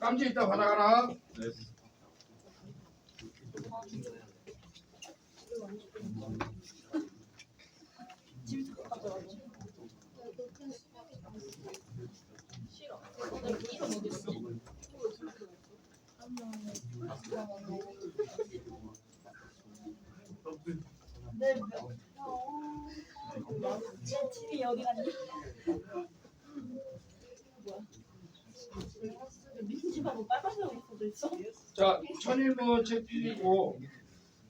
깜지 이따 받아가라. 네. 제 팀이 어디 갔니? 뭐야? 민지하고 빨간색 옷 있어?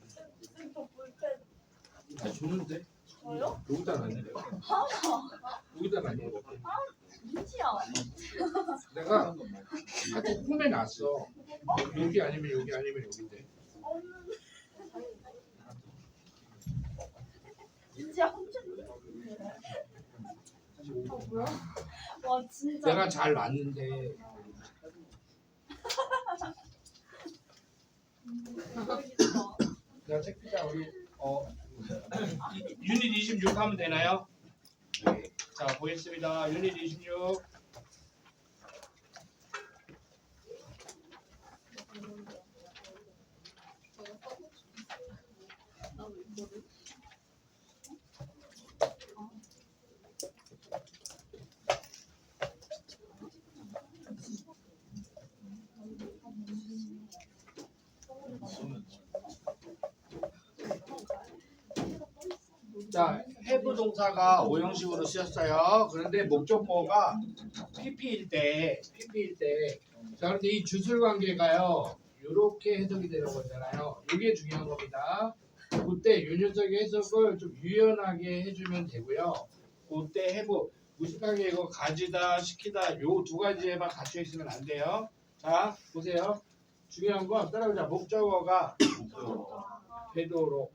자, 책저 볼펜 다 주는데 저요? 여기다 놨는데 여기다 놨는 거. 민지야. 내가 하여튼 꾸며놨어. 여기 아니면 여기 아니면 여기인데. 민지야 혼자니? 아 뭐야? 와 진짜. 내가 잘 모르겠다. 내가 책 피자 우리 어 유닛 26 하면 되나요? 네. 자 보겠습니다. 유닛 26. 자, have 동사가 오형식으로 쓰였어요. 그런데 목적보가 PP일 때, PP일 때, 자, 그런데 이 주술 관계가요, 이렇게 해석이 되는 거잖아요. 이게 중요한 겁니다. 그때 윤유석의 해석을 좀 유연하게 해주면 되고요. 그때 have 무식하게 이거 가지다, 시키다, 요 두 가지에만 갇혀 있으면 안 돼요. 자, 보세요. 중요한 건 따라오자. 목적어가 되도록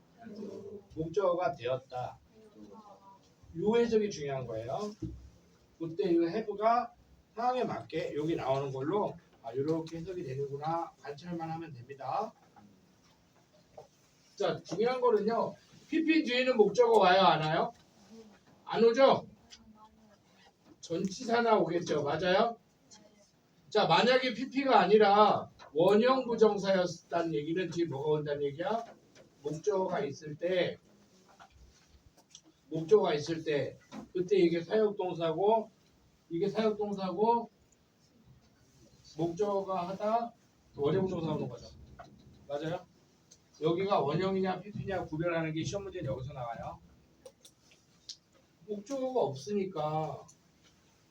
목적어가 되었다. 요 해석이 중요한 거예요. 그때 이 have가 상황에 맞게 여기 나오는 걸로 아, 이렇게 해석이 되는구나 관찰만 하면 됩니다. 자 중요한 거는요. PP 뒤에는 목적어 와요 안 와요? 안 오죠? 전치사나 오겠죠. 맞아요? 자 만약에 PP가 아니라 원형 부정사였다는 얘기는 뒤에 뭐가 온다는 얘기야? 목적어가 있을 때 목적어가 있을 때 그때 이게 사역동사고 이게 사역동사고 목적어가 하다 원형동사 오는 거죠. 맞아요? 여기가 원형이냐 PP냐 구별하는 게 시험 문제는 여기서 나와요. 목적어가 없으니까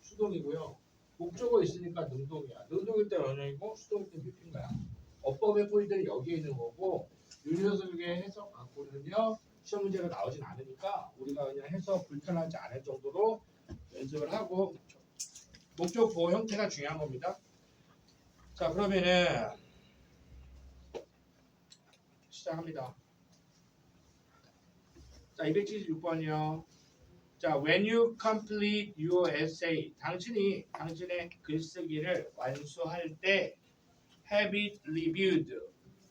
수동이고요. 목적어 있으니까 능동이야. 능동일 때 원형이고 수동일 때 PP인 거야. 어법의 포인트는 여기에 있는 거고 윤효석의 해석 갖고는요 시험 문제가 나오진 않으니까 우리가 그냥 해석 불편하지 않을 정도로 연습을 하고 목적 보호 형태가 중요한 겁니다. 자 그러면은 시작합니다. 자 276번이요. 자 when you complete your essay 당신이 당신의 글쓰기를 완수할 때 have it reviewed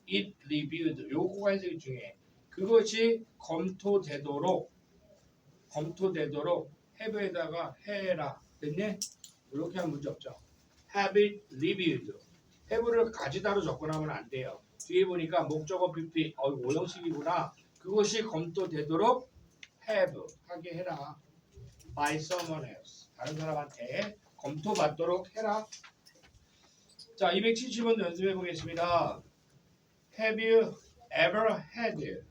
it reviewed 요거가 해석이 중요해. 그것이 검토되도록 검토되도록 have에다가 해라 됐니? 이렇게 하면 문제 없죠. have it reviewed have를 가지다로 접근하면 안 돼요. 뒤에 보니까 목적어 PP 어 오형식이구나. 그것이 검토되도록 have 하게 해라. by someone else 다른 사람한테 검토받도록 해라. 자 270번 연습해 보겠습니다. Have you ever had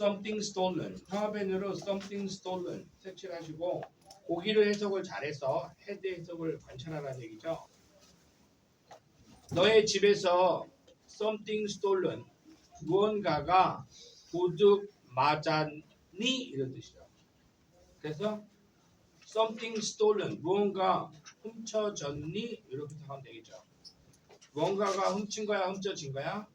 something stolen? 형합변으로 something stolen 색칠하시고 고기를 해석을 잘해서 헤드 해석을 관찰하라는 얘기죠. 너의 집에서 something stolen 무언가가 도둑 맞았니 이런 뜻이죠. 그래서 something stolen 무언가 훔쳐졌니 이렇게 생각하면 되겠죠. 뭔가가 훔친 거야, 훔쳐진 거야?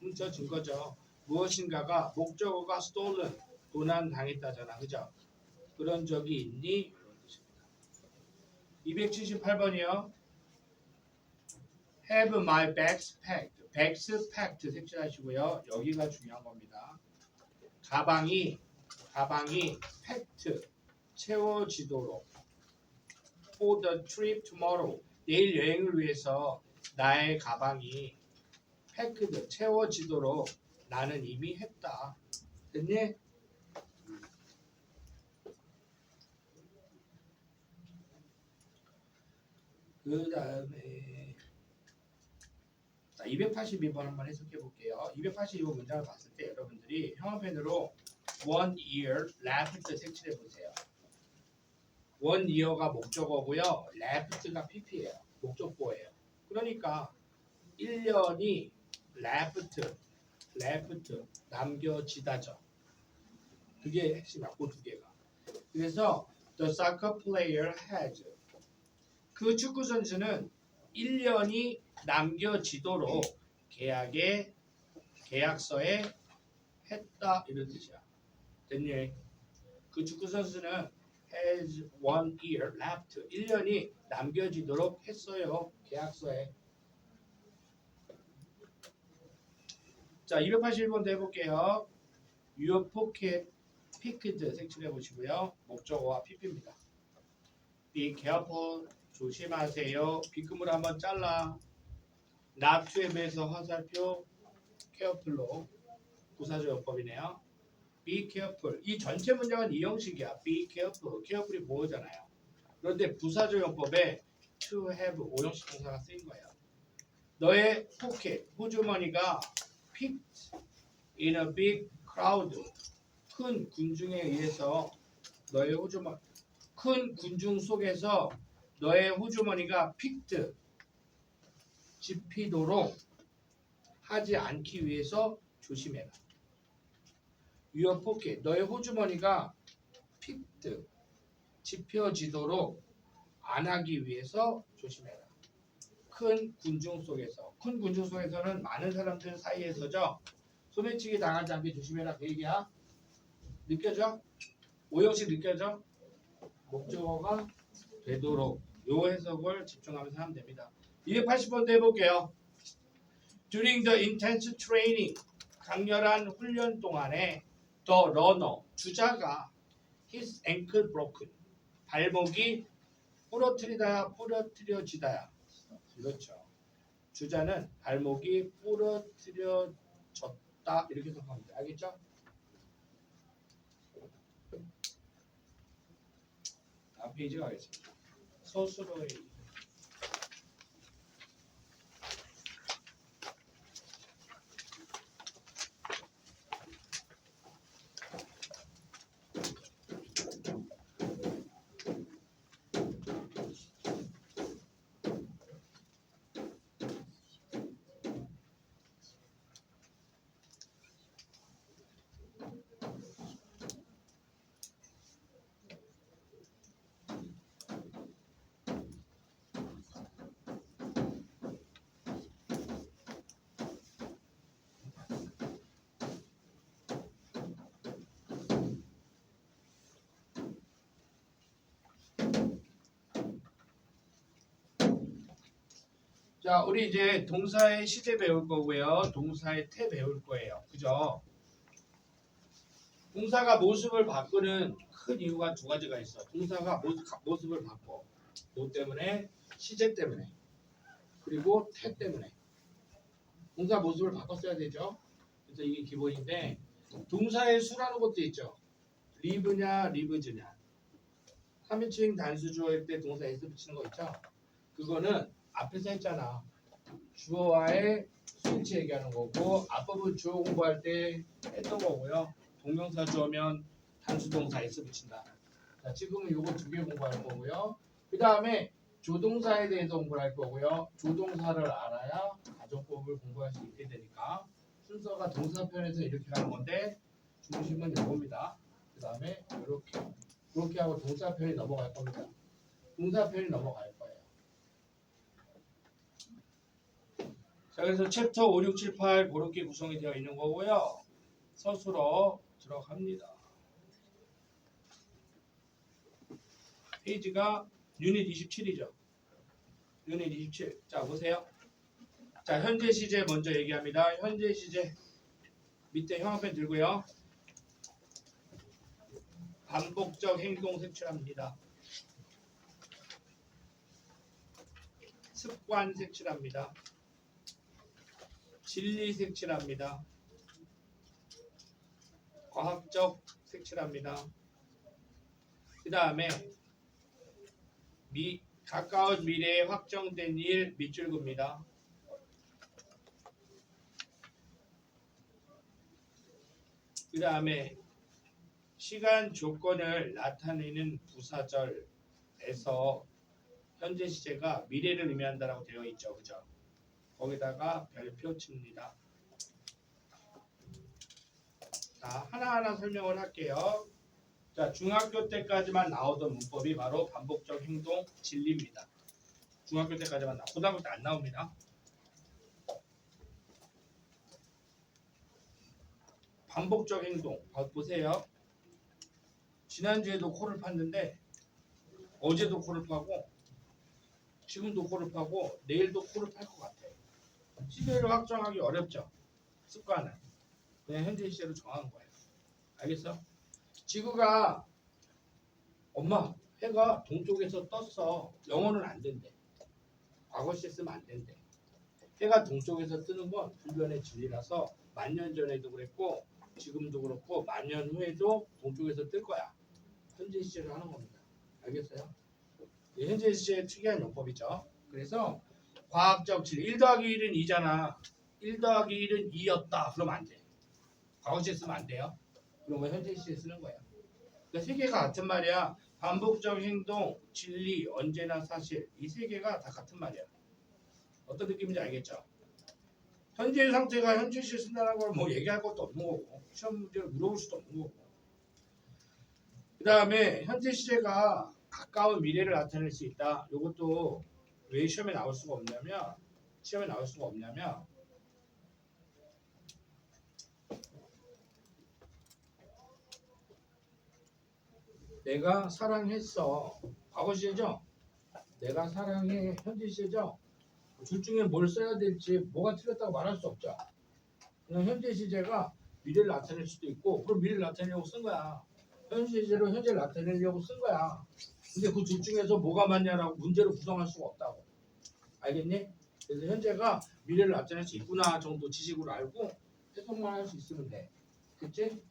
훔쳐진 거죠. 무엇인가가 목적어가 stolen, 도난 당했다잖아, 그죠? 그런 적이 있니? 이런 뜻입니다. 278번이요. Have my bags packed. bags packed 색칠하시고요. 여기가 중요한 겁니다. 가방이 가방이 packed 채워지도록 for the trip tomorrow 내일 여행을 위해서 나의 가방이 패크드 채워지도록 나는 이미 했다. 됐니? 그 다음에 자 282번 한번 해석해 볼게요. 282번 문장을 봤을 때 여러분들이 형아펜으로 one year left 색칠해 보세요. one year가 목적어고요. left가 pp예요. 목적보예요. 그러니까 1년이 left, left 남겨지다죠. 그게 핵심이야. 그두 개가. 그래서 the soccer player has 그 축구 선수는 1년이 남겨지도록 계약에 계약서에 했다 이런 뜻이야. 됐니? 그 축구 선수는 has one year left 1년이 남겨지도록 했어요. 계약서에. 자, 281번도 해볼게요. Your pocket picked 색칠해 보시고요. 목적어와 pp입니다. Be careful 조심하세요. 비금을 한번 잘라. not to에 비해서 화살표 careful로 부사조용법이네요. be careful. 이 전체 문장은 이 형식이야. be careful. careful이 뭐잖아요. 그런데 부사조용법에 to have 오형식 동사가 쓰인 거예요. 너의 포켓, 호주머니가 picked in a big crowd. 큰 군중에 의해서 너의 호주머니 큰 군중 속에서 너의 호주머니가 픽트 집히도록 하지 않기 위해서 조심해라. Your 너의 호주머니가 픽트 집혀지도록 안 하기 위해서 조심해라. 큰 군중 속에서, 큰 군중 속에서는 많은 사람들 사이에서죠. 소매치기 당하지 않게 조심해라 그 얘기야. 느껴져? 오형식 느껴져? 목적어가 되도록 요 해석을 집중하면서 하면 됩니다. 280번도 해볼게요. During the intense training, 강렬한 훈련 동안에 the runner, 주자가 his ankle broken, 발목이 부러뜨리다야 부러뜨려지다야. 그렇죠. 주자는 발목이 부러뜨려졌다 이렇게 돼. 알겠죠? 다음 페이지 가겠습니다. 서술어의 자, 우리 이제 동사의 시제 배울 거고요. 동사의 태 배울 거예요. 그죠? 동사가 모습을 바꾸는 큰 이유가 두 가지가 있어. 동사가 모습, 모습 을 바꿔. 뭐 때문에? 시제 때문에. 그리고 태 때문에. 동사 모습을 바꿨어야 되죠. 그래서 이게 기본인데 동사의 수라는 것도 있죠. 리브냐, 리브즈냐. 3인칭 단수 주어일 때 동사 s 붙이는 거 있죠. 그거는 앞에서 했잖아. 주어와의 수일치 얘기하는 거고 앞부분 주어 공부할 때 했던 거고요. 동명사 주어면 단수 동사 s 붙인다. 자, 지금은 요거 두 개 공부할 거고요. 그 다음에 조동사에 대해서 공부를 할 거고요. 조동사를 알아야 가정법을 공부할 수 있게 되니까 순서가 동사편에서 이렇게 가는 건데 중심은 요겁니다. 그 다음에 이렇게 이렇게 하고 동사편이 넘어갈 겁니다. 동사편이 넘어갈 거예요. 자, 그래서 챕터 5, 6, 7, 8 그렇게 구성이 되어 있는 거고요. 서술어 들어갑니다. 페이지가 유닛 27이죠. 유닛 27. 자, 보세요. 자, 현재 시제 먼저 얘기합니다. 현재 시제 밑에 형광펜 들고요. 반복적 행동 색출합니다. 습관 색출합니다. 진리 색출합니다. 과학적 색출합니다. 그 다음에 미, 가까운 미래에 확정된 일 밑줄 긋니다. 그 다음에 시간 조건을 나타내는 부사절에서 현재 시제가 미래를 의미한다라고 되어 있죠. 그죠? 거기다가 별표 칩니다. 자, 하나하나 설명을 할게요. 자, 중학교 때까지만 나오던 문법이 바로 반복적 행동 진리입니다. 중학교 때까지만 나. 고등학교 때 안 나옵니다. 반복적 행동. 봐- 보세요. 지난주에도 코를 팠는데 어제도 코를 파고 지금도 코를 파고 내일도 코를 팔 것 같아. 시제를 확정하기 어렵죠. 습관은 그냥 현재 시제로 정한 거예요. 알겠어? 지구가 엄마 해가 동쪽에서 떴어. 영어는 안 된대. 과거 시제 쓰면 안 된대. 해가 동쪽에서 뜨는 건 불변의 진리라서 만 년 전에도 그랬고 지금도 그렇고 만 년 후에도 동쪽에서 뜰 거야. 현재 시제를 하는 겁니다. 알겠어요? 이 현재 시제의 특이한 용법이죠. 그래서 과학적 진리 1 더하기 1은 2잖아. 1 더하기 1은 2였다. 그러면 안 돼. 과거 시제 쓰면 안 돼요. 그러면 현재 시제 쓰는 거야. 그러니까 세 개가 같은 말이야. 반복적 행동, 진리, 언제나 사실 이 세 개가 다 같은 말이야. 어떤 느낌인지 알겠죠? 현재 상태가 현재 시에 쓴다는 걸 뭐 얘기할 것도 없는 거고 시험 문제를 물어볼 수도 없는 거고 그 다음에 현재 시제가 가까운 미래를 나타낼 수 있다. 이것도 왜 시험에 나올 수가 없냐면 시험에 나올 수가 없냐면 내가 사랑했어. 과거 시제죠? 내가 사랑해. 현재 시제죠? 둘 중에 뭘 써야 될지 뭐가 틀렸다고 말할 수 없죠. 그냥 현재 시제가 미래를 나타낼 수도 있고 그럼 미래를 나타내려고 쓴 거야. 현재 시제로 현재를 나타내려고 쓴 거야. 근데 그 둘 중에서 뭐가 맞냐라고 문제로 구성할 수가 없다고. 알겠니? 그래서 현재가 미래를 나타낼 수 있구나 정도 지식으로 알고 해석만 할 수 있으면 돼. 그치?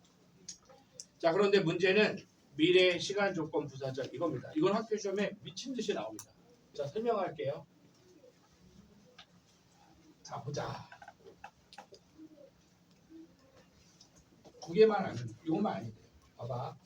자 그런데 문제는 미래 시간 조건 부사절 이겁니다. 이건 학교 시험에 미친 듯이 나옵니다. 자 설명할게요. 자 보자. 안 돼. 이것만 아니돼 봐봐.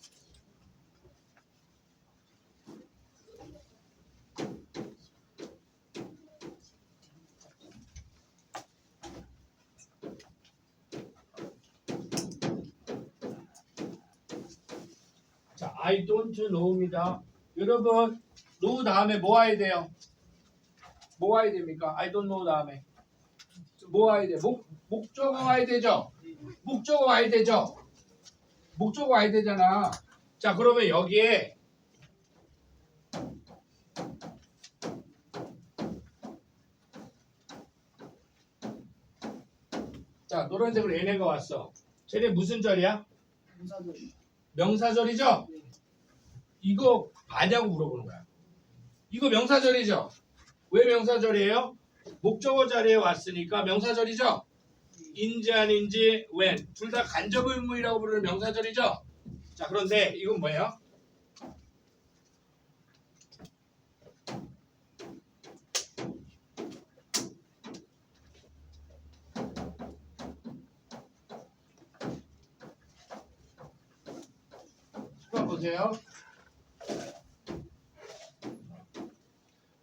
I don't know입니다. 여러분, know 다음에 뭐 와야 돼요? 뭐 와야 됩니까? I don't know 다음에 뭐 와야 돼? 목 목적어 와야 되죠? 목적어 와야 되죠? 목적어 와야 되잖아. 자, 그러면 여기에 자, 노란색으로 얘네가 왔어. 쟤네 무슨 절이야? 명사절이죠? 이거 아냐고 물어보는 거야. 이거 명사절이죠? 왜 명사절이에요? 목적어 자리에 왔으니까 명사절이죠? 인지 아닌지 when 둘 다 간접 의무이라고 부르는 명사절이죠? 자 그런데 이건 뭐예요? 한번 보세요.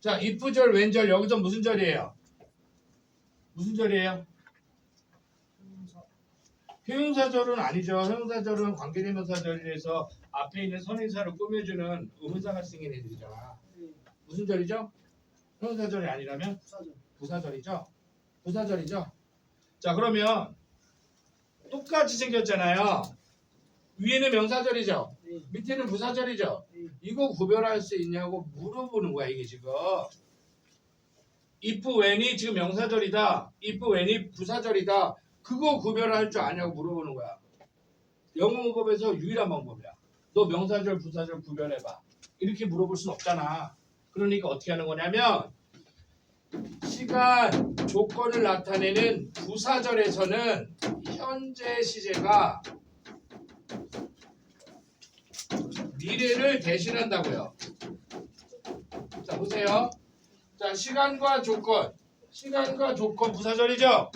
자, 이프절 왼절 여기서 무슨 절이에요? 무슨 절이에요? 형용사절은 아니죠. 형용사절은 관계대명사절이라서 앞에 있는 선행사를 꾸며주는 의문사가 생긴 애들이잖아. 무슨 절이죠? 형용사절이 아니라면 부사절이죠. 부사절이죠. 자, 그러면 똑같이 생겼잖아요. 위에는 명사절이죠. 밑에는 부사절이죠. 이거 구별할 수 있냐고 물어보는 거야 이게 지금. if when이 지금 명사절이다. if when이 부사절이다. 그거 구별할 줄 아냐고 물어보는 거야. 영어 문법에서 유일한 방법이야. 너 명사절 부사절 구별해봐. 이렇게 물어볼 순 없잖아. 그러니까 어떻게 하는 거냐면 시간 조건을 나타내는 부사절에서는 현재 시제가 미래를 대신한다고요. 자 보세요. 자 시간과 조건, 시간과 조건 부사절이죠.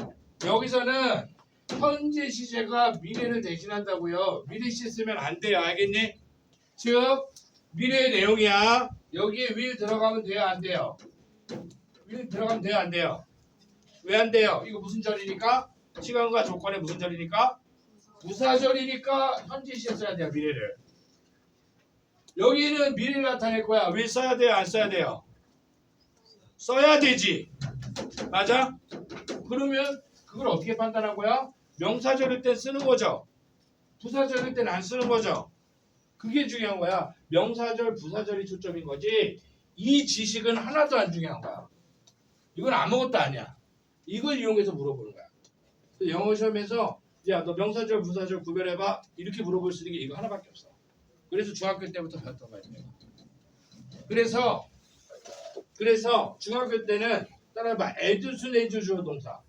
여기서는 현재 시제가 미래를 대신한다고요. 미래 시 쓰면 안 돼요. 알겠니? 즉 미래의 내용이야. 여기에 will 들어가면 돼요, 안 돼요? will 들어가면 돼요, 안 돼요? 왜 안 돼요? 이거 무슨 절이니까? 시간과 조건의 무슨 절이니까? 부사절이니까 현재 시제 써야 돼요, 미래를. 여기는 미래를 나타낼 거야. will 써야 돼요, 안 써야 돼요? 써야 되지. 맞아? 그러면 그걸 어떻게 판단하고요? 명사절일 때 쓰는 거죠. 부사절일 때는 안 쓰는 거죠. 그게 중요한 거야. 명사절, 부사절이 초점인 거지. 이 지식은 하나도 안 중요한 거야. 이건 아무것도 아니야. 이걸 이용해서 물어보는 거야. 영어 시험에서 야, 너 명사절, 부사절 구별해봐. 이렇게 물어볼 수 있는 게 이거 하나밖에 없어. 그래서 중학교 때부터 배웠던. 내가. 그래서 그래서 중학교 때는 따라해봐. 에듀슨 에듀주어 동사.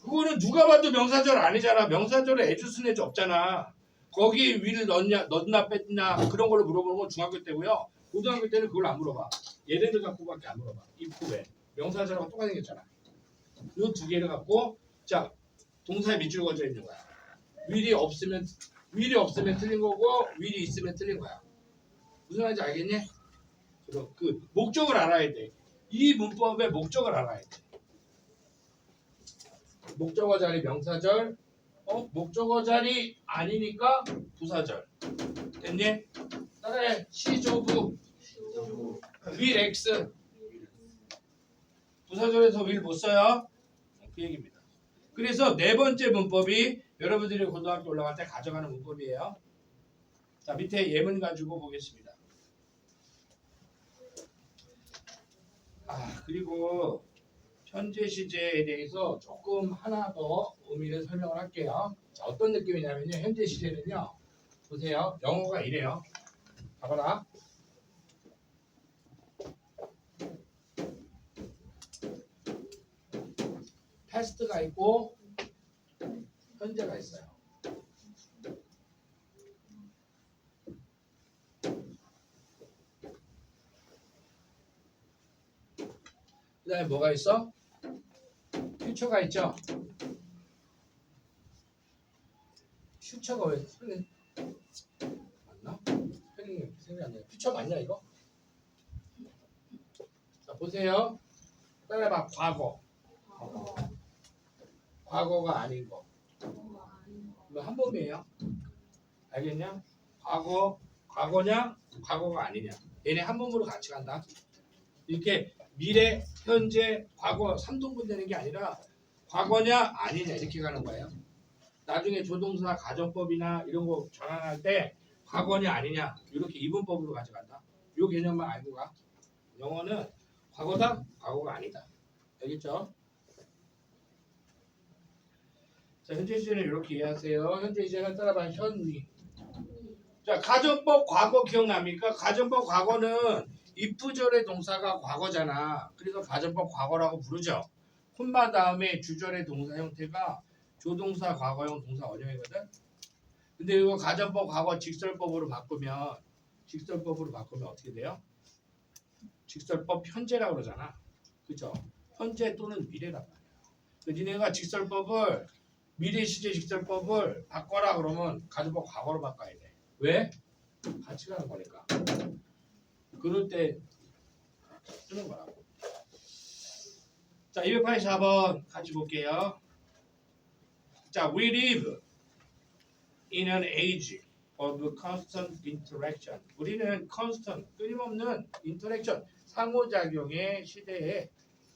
그거는 누가 봐도 명사절 아니잖아. 명사절에 에듀슨에주 없잖아. 거기 위를 넣냐, 넣나 뺐나 그런 걸로 물어보는 건 중학교 때고요. 고등학교 때는 그걸 안 물어봐. 얘네들 갖고밖에 안 물어봐. 왜? 명사절하고 똑같이 생겼잖아. 이 두 개를 갖고 자 동사에 밑줄 그어져 있는 거야. will이 없으면 will이 없으면 틀린 거고 will이 있으면 틀린 거야. 무슨 말인지 알겠니? 그럼 그 목적을 알아야 돼. 이 문법의 목적을 알아야 돼. 목적어 자리 명사절, 어 목적어 자리 아니니까 부사절. 됐니? 따라해. 시조부 will x 부사절에서 will 못 써요? 그 얘기입니다. 그래서 네 번째 문법이 여러분들이 고등학교 올라갈 때 가져가는 문법이에요. 자 밑에 예문 가지고 보겠습니다. 아 그리고 현재 시제에 대해서 조금 하나 더 의미를 설명을 할게요. 자, 어떤 느낌이냐면요. 현재 시제는요. 보세요. 영어가 이래요. 봐봐라. 패스트가 있고 현재가 있어요. 그 다음에 뭐가 있어? 퓨처가 있죠. 퓨처가 왜 스펠링 맞나? 스펠링이 생각이 안 나요. 퓨처 맞냐 이거? 자 보세요. 따라해봐. 과거. 과거가 아닌 거. 이거 한 번이에요. 알겠냐? 과거, 과거냐? 과거가 아니냐? 얘네 한 번으로 같이 간다. 이렇게 미래, 현재, 과거 3등분 되는 게 아니라 과거냐 아니냐 이렇게 가는 거예요. 나중에 조동사 가정법이나 이런 거 전환할 때 과거냐 아니냐 이렇게 이분법으로 가져간다. 요 개념만 알고 가. 영어는 과거다, 과거가 아니다. 알겠죠? 자, 현재 시제는 이렇게 이해하세요. 현재 시제는 따라봐 현미. 자, 가정법 과거 기억납니까? 가정법 과거는 if절의 동사가 과거잖아. 그래서 가정법 과거라고 부르죠. 콤마 다음에 주절의 동사 형태가 조동사 과거형 동사 원형이거든. 근데 이거 가정법 과거 직설법으로 바꾸면 직설법으로 바꾸면 어떻게 돼요? 직설법 현재라고 그러잖아. 그죠? 현재 또는 미래란 말이야. 그 니네가 직설법을 미래 시제 직설법을 바꿔라 그러면 가정법 과거로 바꿔야 돼. 왜? 같이 가는 거니까. 그럴 때 쓰는 거라고. 자, 284번 같이 볼게요. 자, we live in an age of constant interaction. 우리는 constant, 끊임없는 interaction, 상호작용의 시대에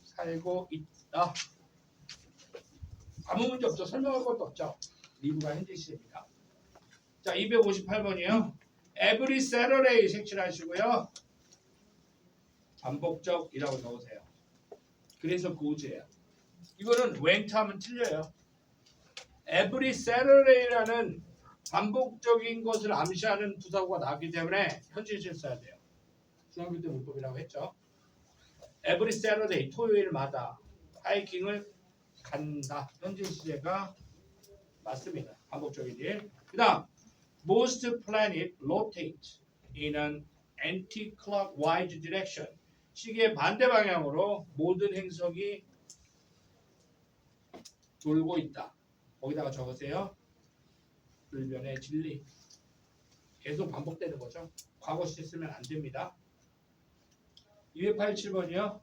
살고 있다. 아무 문제 없죠. 설명할 것도 없죠. 리브가 현재 시제입니다. 자, 258번이요. Every Saturday 색칠하시고요. 반복적이라고 적으세요. 그래서 고즈예요. 이거는 went 하면 틀려요. Every Saturday라는 반복적인 것을 암시하는 부사구가 나왔기 때문에 현실시를 써야 돼요. 중학교 때 문법이라고 했죠. Every Saturday 토요일마다 하이킹을 간다. 현재 시제가 맞습니다. 반복적인 일. 그다음 most planet rotate in an anti-clockwise direction. 시계 반대 방향으로 모든 행성이 돌고 있다. 거기다가 적으세요. 불변의 진리. 계속 반복되는 거죠. 과거 시 쓰면 안 됩니다. 287번이요.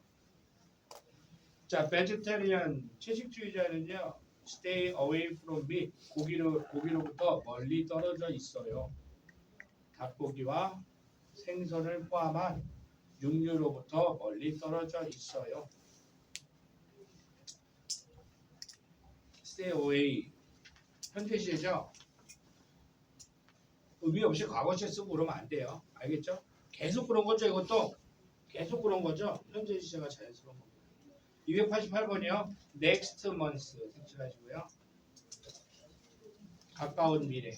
자, vegetarian 채식주의자는요. stay away from meat. 고기로 고기로부터 멀리 떨어져 있어요. 닭고기와 생선을 포함한 육류로부터 멀리 떨어져 있어요. stay away 현재 시제죠. 의미 없이 과거 시제 쓰고 그러면 안 돼요. 알겠죠? 계속 그런 거죠. 이것도 계속 그런 거죠. 현재 시제가 자연스러운 겁니다. 288번이요. next month 색칠하시고요. 가까운 미래.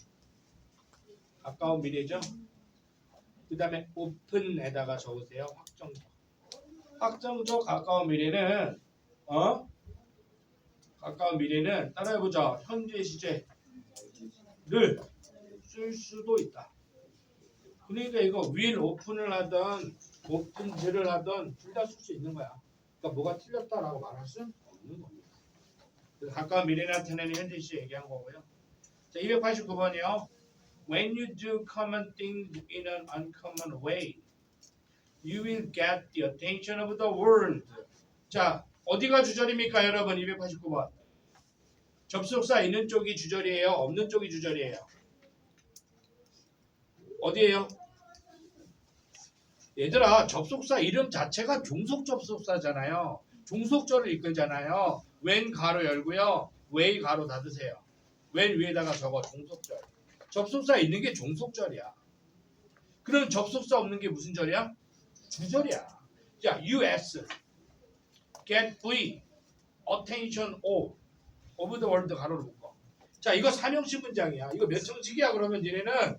가까운 미래죠. 그 다음에 open에다가 적으세요. 확정적. 확정적 가까운 미래는 어? 가까운 미래는 따라해보자. 현재 시제를 쓸 수도 있다. 그러니까 이거 will open을 하던 open즈를 하던 둘 다 쓸 수 있는 거야. 그러니까 뭐가 틀렸다라고 말할 수는 없는 겁니다. 가까운 미래 나타내는 현재 시제 얘기한 거고요. 자, 289번이요. When you do common things in an uncommon way, you will get the attention of the world. 자, 어디가 주절입니까, 여러분? 289번. 접속사 있는 쪽이 주절이에요? 없는 쪽이 주절이에요? 어디에요? 얘들아, 접속사 이름 자체가 종속 접속사잖아요. 종속절을 이끌잖아요. when 가로 열고요. way 가로 닫으세요. when 위에다가 적어 종속절. 접속사 있는 게 종속절이야. 그럼 접속사 없는 게 무슨 절이야? 주절이야. 자, US, get V, attention O, of the world 가로로 묶어. 자, 이거 삼형식 문장이야. 이거 몇 형식이야? 그러면 얘네는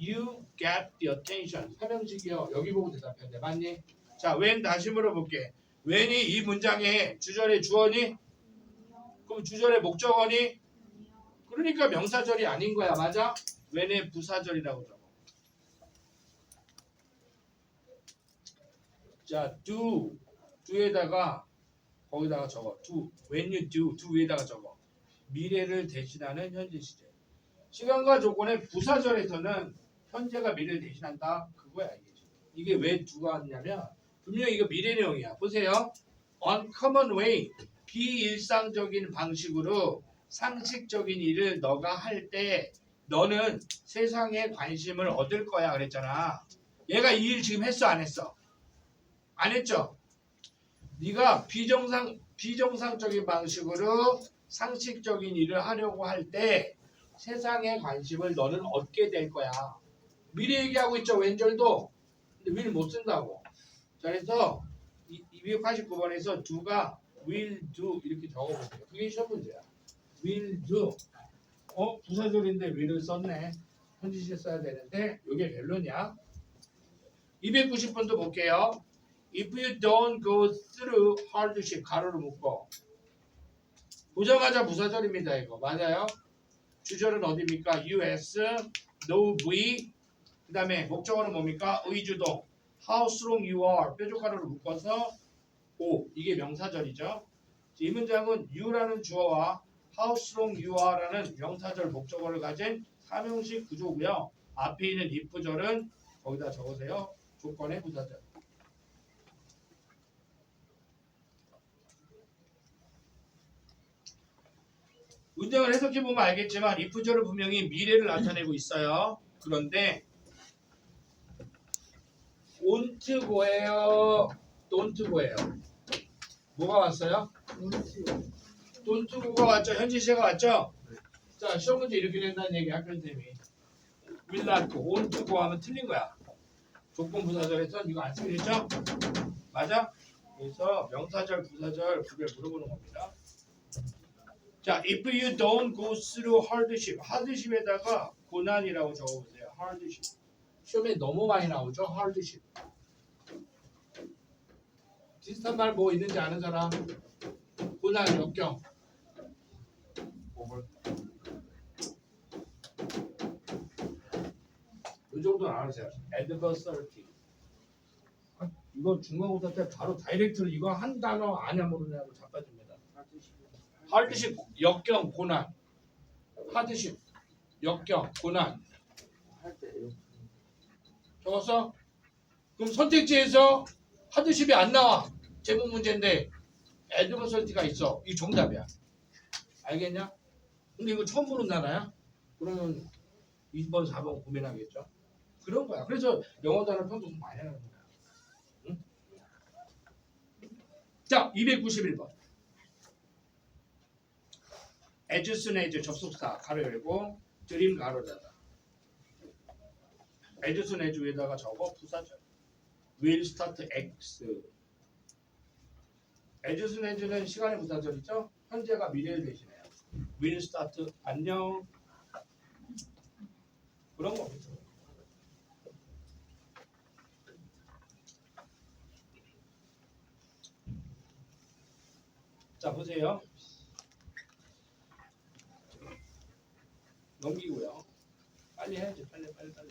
you get the attention. 삼형식이요. 여기 보고 대답해야 돼. 맞니? 자, when 다시 물어볼게. when이 이 문장의 주절의 주어니? 그럼 주절의 목적어니? 그러니까 명사절이 아닌 거야. 맞아? when의 부사절이라고 적어. 자, do, do에다가 거기다가 적어. do, when you do, do 위에다가 적어. 미래를 대신하는 현재 시제. 시간과 조건의 부사절에서는 현재가 미래를 대신한다. 그거야 이게. 이게 왜 두가 왔냐면 분명히 이거 미래형이야. 보세요. uncommon way 비일상적인 방식으로 상식적인 일을 너가 할 때 너는 세상에 관심을 얻을 거야 그랬잖아. 얘가 이 일 지금 했어 안 했어? 안 했죠. 네가 비정상 비정상적인 방식으로 상식적인 일을 하려고 할 때 세상에 관심을 너는 얻게 될 거야. 미래 얘기하고 있죠 왼절도 근데 will 못 쓴다고. 자 그래서 289번에서 do가 will do 이렇게 적어보세요. 그게 시험 문제야. will do. 어 부사절인데 will을 썼네. 현지시에 써야 되는데 이게 별로냐? 290번도 볼게요. If you don't go through hardship 가로를 묶어. 보자마자 부사절입니다 이거 맞아요? 주절은 어디입니까? US, no V. 그 다음에 목적어는 뭡니까? 의주동. How strong you are. 뾰족가루를 묶어서 O. 이게 명사절이죠. 이 문장은 you라는 주어와 how strong you are라는 명사절 목적어를 가진 삼형식 구조고요. 앞에 있는 if절은 거기다 적으세요. 조건의 부사절. 문장을 해석해 보면 알겠지만 if절은 분명히 미래를 나타내고 있어요. 그런데 won't go예요, don't go예요. 뭐가 왔어요? go가 왔죠. 현지 시가 왔죠. 자 시험 문제 이렇게 된다는 얘기 학교 선생님이 won't go 하면 틀린 거야. 조건 부사절에서 이거 안 쓰게 됐죠? 맞아? 그래서 명사절, 부사절 구별 물어보는 겁니다. 자, if you don't go through hardship, hardship에다가 고난이라고 적어보세요. hardship. 시험에 너무 많이 나오죠, hardship. 비슷한 말 뭐 있는지 아는 사람? 고난, 역경. 이 정도는 알아세요. adversity. 아, 이거 중간고사 때 바로 다이렉트로 이거 한 단어 아냐 모르냐고 잡아줍니다. 하드십 역경 고난 하드십 역경 고난 적었어? 그럼 선택지에서 하드십이 안 나와 제목 문제인데 에드버설티가 있어 이 정답이야 알겠냐? 근데 이거 처음 보는 단어야? 그러면 2번 4번 고민하겠죠 그런 거야 그래서 영어 단어 평소 많이 하는 거야 응? 자 291번 as soon as 접속사 가로 열고 드림 가로 닫아 as 위에다가 적어 부사절. Will start X. soon as는 시간의 부사절이죠? 현재가 미래를 대신해요. Will start. 안녕. 그런 겁니다. 자 보세요. 넘기고요. 빨리 해야지. 빨리 빨리 빨리.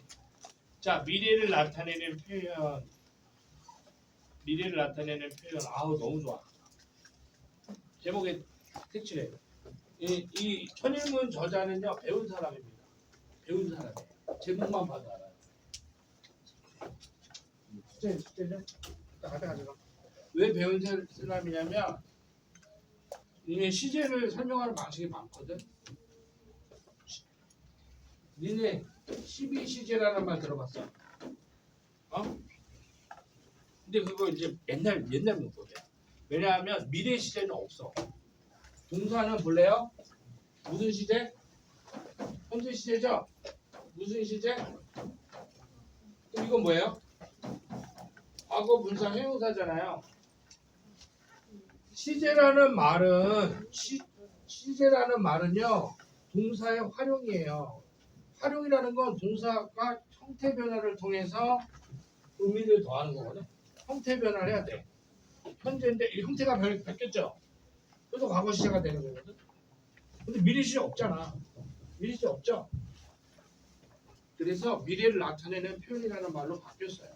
자 미래를 나타내는 표현. 미래를 나타내는 표현. 아우 너무 좋아. 제목에 색칠해. 이, 이 천일문 저자는요 배운 사람입니다. 배운 사람이에요. 제목만 봐도 알아요. 숙제 숙제죠? 가자 가자. 왜 배운 사- 사람이냐면 이 시제를 설명하는 방식이 많거든. 니네 12시제라는 말 들어봤어? 어? 근데 그거 이제 옛날 옛날 문법이야. 왜냐하면 미래 시제는 없어. 동사는 볼래요? 무슨 시제? 현재 시제죠? 무슨 시제? 그럼 이건 뭐예요? 과거 분사 형용사잖아요. 시제라는 말은 시, 시제라는 말은요 동사의 활용이에요. 활용이라는 건 동사가 형태 변화를 통해서 의미를 더하는 거거든. 형태 변화를 해야 돼. 현재인데 이 형태가 변- 바뀌었죠. 그래서 과거 시제가 되는 거거든. 근데 미래 시제 없잖아. 미래 시제 없죠. 그래서 미래를 나타내는 표현이라는 말로 바뀌었어요.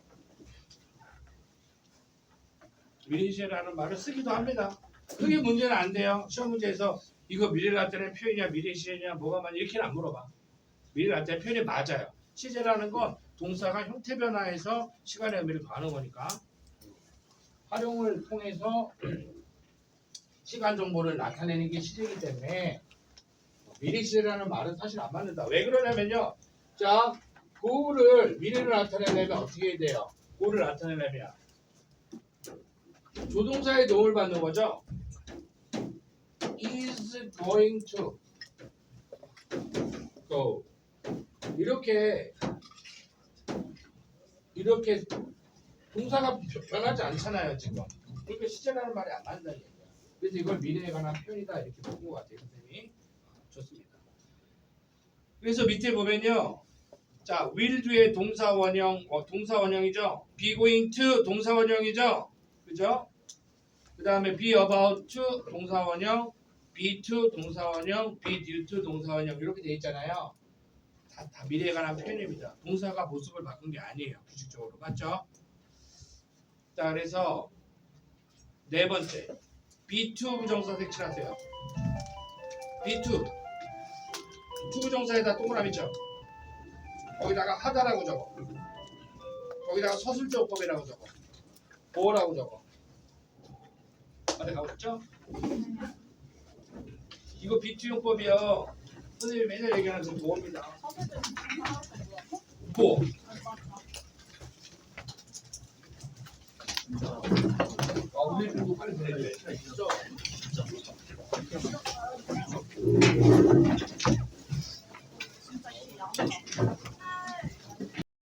미래 시제라는 말을 쓰기도 합니다. 크게 문제는 안 돼요. 시험 문제에서 이거 미래를 나타내는 표현이냐 미래 시제냐 뭐가 맞냐 이렇게는 안 물어봐. 미래 나타내는 표현이 맞아요. 시제라는 건 동사가 형태 변화해서 시간의 의미를 더하는 거니까 활용을 통해서 시간 정보를 나타내는 게 시제이기 때문에 미래 시제라는 말은 사실 안 맞는다. 왜 그러냐면요. 자, 고를 미래를 나타내려면 어떻게 해야 돼요? 고를 나타내려면 조동사의 도움을 받는 거죠. is going to go 이렇게 이렇게 동사가 변- 변하지 않잖아요 지금. 그러니까 시제라는 말이 안 맞는다는 얘기야. 그래서 이걸 미래에 관한 표현이다 이렇게 바꾼 것 같아요 선생님이. 좋습니다. 그래서 밑에 보면요. 자 will do의 동사 원형 어, 동사 원형이죠? be going to 동사 원형이죠? 그죠? 그 다음에 be about to 동사 원형 be to 동사 원형 be due to 동사 원형 이렇게 돼 있잖아요 다, 다 미래에 관한 표현입니다. 동사가 모습을 바꾼 게 아니에요. 규칙적으로 맞죠? 자 그래서 네 번째 B2 부정사 색칠하세요. B2 투 부정사에다 동그라미 쳐. 거기다가 하다라고 적어. 거기다가 서술조법이라고 적어. 뭐라고 적어. 가고 있죠? 이거 B2 용법이요. 선생님이 맨날 얘기하는 그 저 모험이다. 뭐? 아, 오늘 공부 빨리 보내줘야 돼. 진짜.